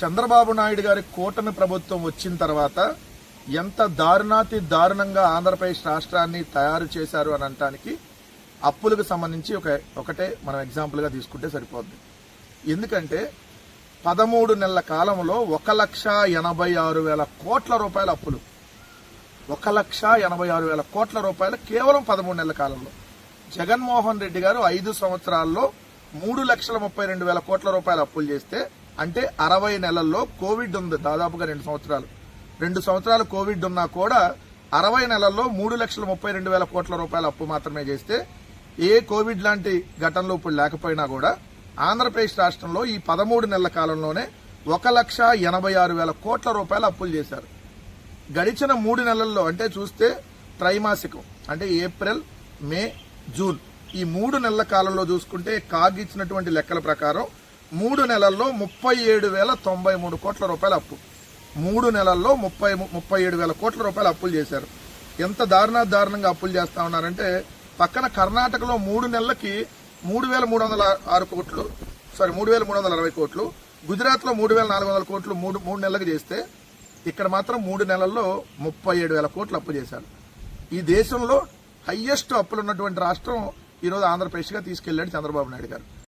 చంద్రబాబు నాయుడు గారి కూటమి ప్రభుత్వం వచ్చిన తర్వాత ఎంత దారుణాతి దారుణంగా ఆంధ్రప్రదేశ్ రాష్ట్రాన్ని తయారు చేశారు అని అనటానికి అప్పులకు సంబంధించి ఒక ఒకటే మనం ఎగ్జాంపుల్గా తీసుకుంటే సరిపోద్ది. ఎందుకంటే పదమూడు నెలల కాలంలో ఒక లక్ష ఎనభై ఆరు వేల కోట్ల రూపాయల అప్పులు. ఒక లక్ష ఎనభై ఆరు వేల కోట్ల రూపాయలు కేవలం పదమూడు నెలల కాలంలో. జగన్మోహన్ రెడ్డి గారు ఐదు సంవత్సరాల్లో మూడు లక్షల ముప్పై రెండు వేల కోట్ల రూపాయలు అప్పులు చేస్తే అంటే అరవై నెలల్లో కోవిడ్ ఉంది దాదాపుగా రెండు సంవత్సరాలు. రెండు సంవత్సరాలు కోవిడ్ ఉన్నా కూడా అరవై నెలల్లో మూడు లక్షల ముప్పై రెండు వేల కోట్ల రూపాయల అప్పు మాత్రమే చేస్తే ఏ కోవిడ్ లాంటి ఘటనలు ఇప్పుడు లేకపోయినా కూడా ఆంధ్రప్రదేశ్ రాష్ట్రంలో ఈ పదమూడు నెలల కాలంలోనే ఒక లక్ష ఎనభై ఆరు వేల కోట్ల రూపాయల అప్పులు చేశారు. గడిచిన మూడు నెలల్లో అంటే చూస్తే త్రైమాసికం అంటే ఏప్రిల్ మే జూన్ ఈ మూడు నెలల కాలంలో చూసుకుంటే కాగ్ ఇచ్చినటువంటి లెక్కల ప్రకారం మూడు నెలల్లో ముప్పై ఏడు వేల తొంభై మూడు కోట్ల రూపాయల అప్పు. మూడు నెలల్లో ముప్పై ముప్పై ఏడు వేల కోట్ల రూపాయలు అప్పులు చేశారు. ఎంత దారుణా దారుణంగా అప్పులు చేస్తా ఉన్నారంటే పక్కన కర్ణాటకలో మూడు నెలలకి మూడు వేల మూడు వందల ఆరు కోట్లు సారీ మూడు వేల మూడు వందల అరవై కోట్లు గుజరాత్లో మూడు వేల నాలుగు వందల కోట్లు మూడు మూడు నెలలకు చేస్తే ఇక్కడ మాత్రం మూడు నెలల్లో ముప్పై ఏడు వేల కోట్లు అప్పు చేశారు. ఈ దేశంలో హయ్యెస్ట్ అప్పులు ఉన్నటువంటి రాష్ట్రం ఈరోజు ఆంధ్రప్రదేశ్గా తీసుకెళ్ళాడు చంద్రబాబు నాయుడు గారు.